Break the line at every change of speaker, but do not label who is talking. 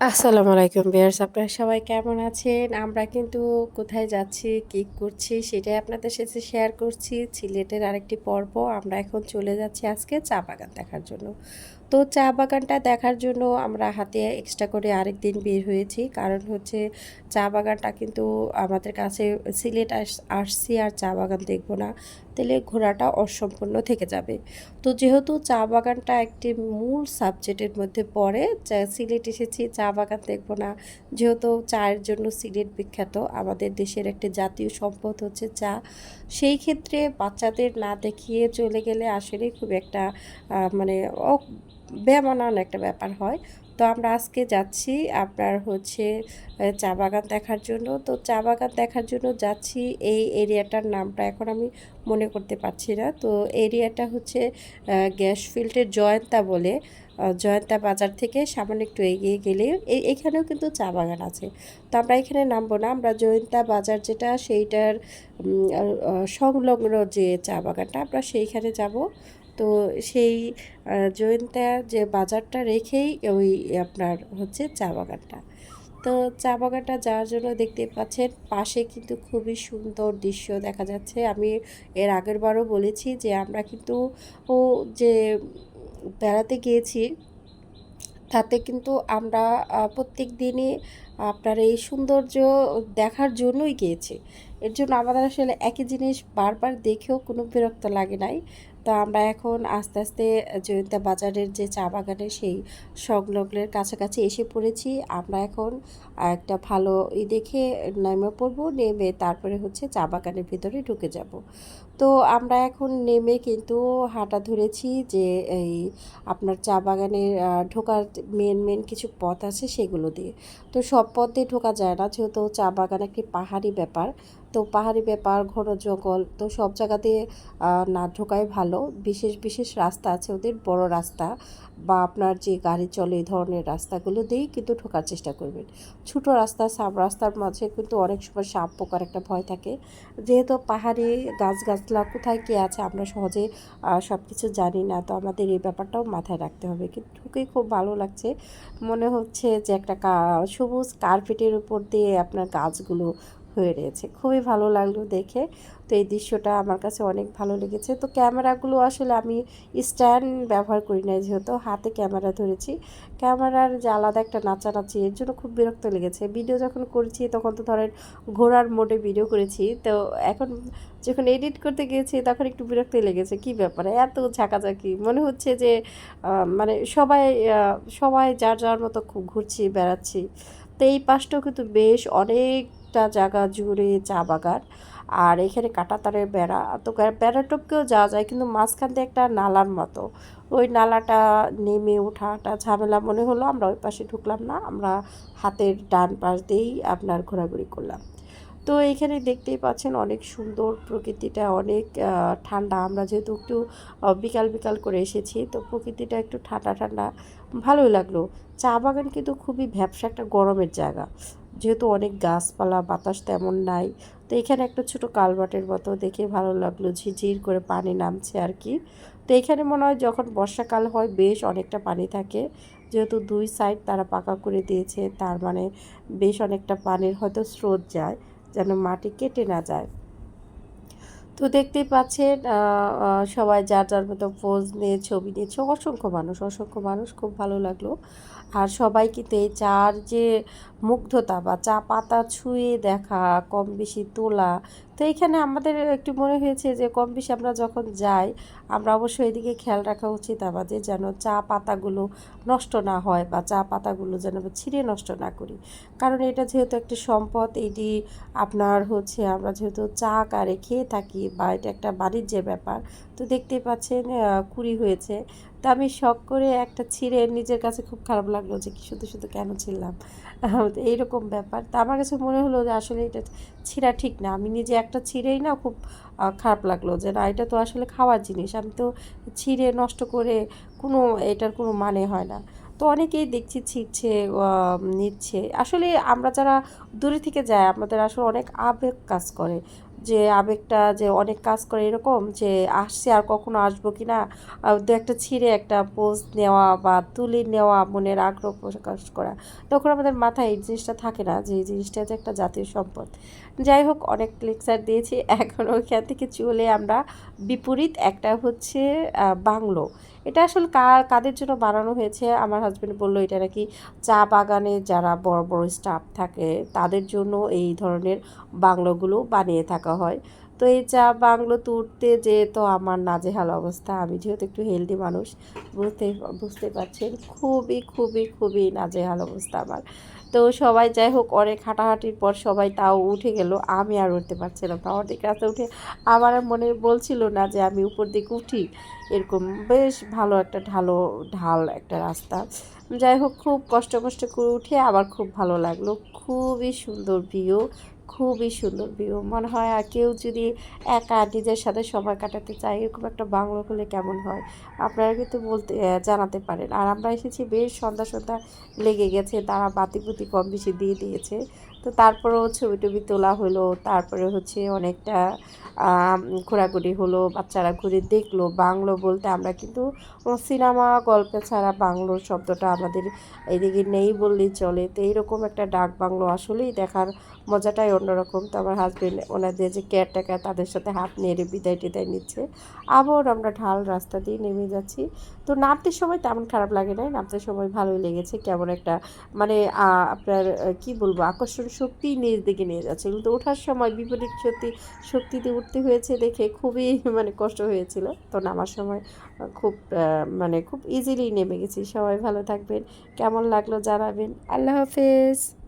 আসসালামু আলাইকুম বিয়ার্স আপনারা সবাই কেমন আছেন? আমরা কিন্তু কোথায় যাচ্ছি, কী করছি সেটাই আপনাদের সাথে শেয়ার করছি। সিলেটের আরেকটি পর্ব, আমরা এখন চলে যাচ্ছি আজকে চা বাগান দেখার জন্য। তো চা বাগানটা দেখার জন্য আমরা হাতে এক্সট্রা করে আরেক দিন বের হয়েছি। কারণ হচ্ছে চা বাগানটা কিন্তু আমাদের কাছে সিলেট আস- আসছি আর চা বাগান দেখব না। তাহলে ঘোরাটা অসম্পূর্ণ থেকে যাবে। তো যেহেতু চা বাগানটা একটি মূল সাবজেক্টের মধ্যে পড়ে সিলেট এসেছি, চা বাগান দেখব না। যেহেতু চায়ের জন্য সিলেট বিখ্যাত, আমাদের দেশের একটি জাতীয় সম্পদ হচ্ছে চা। সেই ক্ষেত্রে বাচ্চাদের না দেখিয়ে চলে গেলে আসলে খুব একটা মানে বেমানান একটা ব্যাপার হয়। তো আমরা আজকে যাচ্ছি আপনার হচ্ছে চা বাগান দেখার জন্য। তো চা বাগান দেখার জন্য যাচ্ছি, এই এরিয়াটার নামটা এখন আমি মনে করতে পারছি না। তো এরিয়াটা হচ্ছে গ্যাস ফিল্ডের জয়ন্তা বলে জয়ন্তা বাজার থেকে সামান্য একটু এগিয়ে গেলে এই এখানেও কিন্তু চা বাগান আছে। তো আমরা এখানে নামবো না, আমরা জয়ন্তা বাজার যেটা সেইটার সংলগ্ন যে চা বাগানটা, আমরা সেইখানে যাব। তো সেই জয়ন্তা যে বাজারটা রেখেই ওই আপনার হচ্ছে চা বাগানটা। তো চা বাগানটা যাওয়ার জন্য দেখতে পাচ্ছেন, পাশে কিন্তু খুবই সুন্দর দৃশ্য দেখা যাচ্ছে। আমি এর আগের বারও বলেছি যে আমরা কিন্তু ও যে বেড়াতে গিয়েছি, তাতে কিন্তু আমরা প্রত্যেক দিনই আপনার এই সৌন্দর্য দেখার জন্যই গিয়েছি। এর জন্য আমাদের আসলে একই জিনিস বারবার দেখেও কোনো বিরক্ত লাগে নাই। তো আমরা এখন আস্তে আস্তে জয়ন্তা বাজারের যে চা বাগানে সেই সংলগ্নের কাছাকাছি এসে পড়েছি। আমরা এখন একটা ভালো ই দেখে নেমে পড়ব, নেমে তারপরে হচ্ছে চা বাগানের ভিতরে ঢুকে যাব। তো আমরা এখন নেমে কিন্তু হাঁটা ধরেছি যে এই আপনার চা বাগানের আহ, ঢোকার মেন মেন কিছু পথ আছে সেগুলো দিয়ে। তো সব পথ দিয়ে ঢোকা যায় না যেহেতু চা বাগান একটি পাহাড়ি ব্যাপার। তো পাহাড়ি ব্যাপার ঘন জঙ্গল তো সব জায়গাতে না ঢোকাই ভালো। বিশেষ বিশেষ রাস্তা আছে ওদের বড় রাস্তা বা আপনার যে গাড়ি চলে এই ধরনের রাস্তাগুলো দিয়েই কিন্তু ঢোকার চেষ্টা করবেন। ছোট রাস্তা সাব রাস্তার মাঝে কিন্তু অনেক সময় সাপ পোকার একটা ভয় থাকে। যেহেতু পাহাড়ি গাছগাছলা কোথায় কী আছে আমরা সহজে সব কিছু জানি না। তো আমাদের এই ব্যাপারটাও মাথায় রাখতে হবে। কিন্তু ঢুকেই খুব ভালো লাগছে। মনে হচ্ছে যে একটা সবুজ কার্পেটের উপর দিয়ে আপনার গাছগুলো হয়ে রয়েছে। খুবই ভালো লাগল দেখে। তো এই দৃশ্যটা আমার কাছে অনেক ভালো লেগেছে। তো ক্যামেরাগুলো আসলে আমি স্ট্যান্ড ব্যবহার করি না যেহেতু হাতে ক্যামেরা ধরেছি। ক্যামেরার যে আলাদা একটা নাচানাচি, এর জন্য খুব বিরক্ত লেগেছে। ভিডিও যখন করেছি তখন তো ধরেন ঘোরার মোডে ভিডিও করেছি। তো এখন যখন এডিট করতে গিয়েছি তখন একটু বিরক্ত লেগেছে। কি ব্যাপারে? এত ঝাঁকাঝাঁকি। মনে হচ্ছে যে মানে সবাই সবাই যার যার মতো খুব ঘুরছি, বেড়াচ্ছি। তো এই পাশটাও কিন্তু বেশ অনেকটা জায়গা জুড়ে চা বাগান। আর এখানে কাঁটাতারের বেড়া। তো বেড়া টপকেও যাওয়া যায়, কিন্তু মাঝখান দিয়ে একটা নালার মতো। ওই নালাটা নেমে ওঠাটা ঝামেলা মনে হলো, আমরা ওই পাশে ঢুকলাম না, আমরা হাতের ডান পাশ দিয়েই আপনার ঘোরাঘুরি করলাম। তো এখানে দেখতেই পাচ্ছেন অনেক সুন্দর প্রকৃতিটা, অনেক ঠান্ডা। আমরা যেহেতু একটু বিকাল বিকাল করে এসেছি, তো প্রকৃতিটা একটু ঠান্ডা ঠান্ডা। ভালোই লাগল। চা বাগান কিন্তু খুবই ভ্যাবসা একটা গরমের জায়গা। যেহেতু অনেক গাছপালা, বাতাস তেমন নাই, তো এখানে একটা ছোট কালভার্টের মতো দেখে ভালো লাগল, ঝিরঝির করে পানি নামছে আর কি। তো এখানে মনে হয় যখন বর্ষাকাল হয় বেশ অনেকটা পানি থাকে, যেহেতু দুই সাইড তারা পাকা করে দিয়েছে, তার মানে বেশ অনেকটা পানির হয়তো স্রোত যায়, যেন মাটি কেটে না যায়। তো দেখতেই পাচ্ছেন সবাই যার যার মতো পোজ নিয়ে ছবি নিয়েছে, অসংখ্য মানুষ অসংখ্য মানুষ, খুব ভালো লাগল। আর সবাই কিন্তু এই চার যে মুগ্ধতা বা চা পাতা ছুঁয়ে দেখা, কম বেশি তোলা, তো এখানে আমাদের একটু মনে হয়েছে যে কম বেশি আমরা যখন যাই, আমরা অবশ্যই এদিকে খেয়াল রাখা উচিত আমাদের যেন চা পাতাগুলো নষ্ট না হয় বা চা পাতাগুলো যেন ছিঁড়ে নষ্ট না করি। কারণ এটা যেহেতু একটা সম্পদ, এটি আপনার হচ্ছে আমরা যেহেতু চা কারে খেয়ে থাকি বা এটা একটা বাণিজ্যের ব্যাপার, তো দেখতে পাচ্ছেন কুড়ি হয়েছে। তো আমি শখ করে একটা ছিঁড়ে নিজের কাছে খুব খারাপ লাগল যে কি শুধু শুধু কেন তো এইরকম ব্যাপার। তো আমার কাছে মনে হলো যে আসলে এটা ছিঁড়া ঠিক না। আমি নিজে একটা ছিঁড়েই না খুব খারাপ লাগল যে না, এটা তো আসলে খাওয়ার জিনিস। আমি তো ছিঁড়ে নষ্ট করে কোনো, এটার কোনো মানে হয় না। তো অনেকেই দেখছি ছিঁড়ছে নিচ্ছে। আসলে আমরা যারা দূরে থেকে যায় আমাদের আসলে অনেক আবেগ কাজ করে। যে আবেগটা যে অনেক কাজ করে এরকম যে আসছে আর কখনো আসব কি না দু একটা ছিঁড়ে একটা পোজ নেওয়া বা তুলে নেওয়া মনের আগ্রহ প্রকাশ করা, তখন আমাদের মাথায় এই জিনিসটা থাকে না যে এই জিনিসটা যে একটা জাতীয় সম্পদ। যাই হোক, অনেক লেকচার দিয়েছি। এখন ওইখান থেকে চলে আমরা বিপরীত। একটা হচ্ছে বাংলো। এটা আসলে কাদের জন্য বানানো হয়েছে? আমার হাজব্যান্ড বলল, এটা নাকি চা বাগানে যারা বড় বড় স্টাফ থাকে, তাদের জন্য এই ধরনের বাংলোগুলো বানিয়ে থাকা হয়। তো এই চা বাংলো তুলতে যে তো আমার নাজেহাল অবস্থা। আমি যেহেতু একটু হেলদি মানুষ, বুঝতে বুঝতে পারছেন? খুবই খুবই খুবই নাজেহাল অবস্থা আমার। তো সবাই যাই হোক, অনেক হাঁটাহাঁটির পর সবাই তাও উঠে গেল। আমি আর উঠতে পারছিলাম না। অনেক রাস্তা উঠে আমার মনে বলছিল না যে আমি উপর দিকে উঠি। এরকম বেশ ভালো একটা ঢালো, ঢাল একটা রাস্তা। যাই হোক, খুব কষ্ট কষ্ট করে উঠে আবার খুব ভালো লাগল। খুবই সুন্দর ভিউ খুবই সুন্দর ভিউ। মনে হয় আর কেউ যদি একা নিজের সাথে সময় কাটাতে চায়, এরকম একটা বাংলো হলে কেমন হয়? আপনারা কিন্তু বলতে জানাতে পারেন। আর আমরা এসেছি বেশ সন্ধ্যা সন্ধ্যা লেগে গেছে, তারা বাতি বুতি কম বেশি দিয়ে দিয়েছে। তো তারপরেও ছবি টবি তোলা হলো, তারপরে হচ্ছে অনেকটা ঘোরাঘুরি হলো, বাচ্চারা ঘুরে দেখল, বাংলো বলতে আমরা কিন্তু সিনেমা, গল্পে ছাড়া বাংলোর শব্দটা আমাদের এদিকে নেই বললেই চলে। তো এইরকম একটা ডাক বাংলো আসলেই দেখার মজাটাই অন্যরকম। তো আমার হাজব্যান্ড ওনাদের যে কেয়ারটেকার তাদের সাথে হাত নেড়ে বিদায় টিদায় নিচ্ছে। আবার আমরা ঢাল রাস্তা দিয়ে নেমে যাচ্ছি। তো নামতে সময় তেমন খারাপ লাগে না নামতে সময় ভালোই লেগেছে। কেমন একটা মানে আপনার কি বলব, আকর্ষণ শক্তি নিজ দিকে নিয়ে যাচ্ছে। কিন্তু ওঠার সময় বিপরীত শক্তি, শক্তিতে উঠতে হয়েছে দেখে খুবই মানে কষ্ট হয়েছিল। তো নামার সময় খুব মানে খুব ইজিলি নেমে গেছি। সবাই ভালো থাকবেন। কেমন লাগল জানাবেন। আল্লাহ হাফেজ।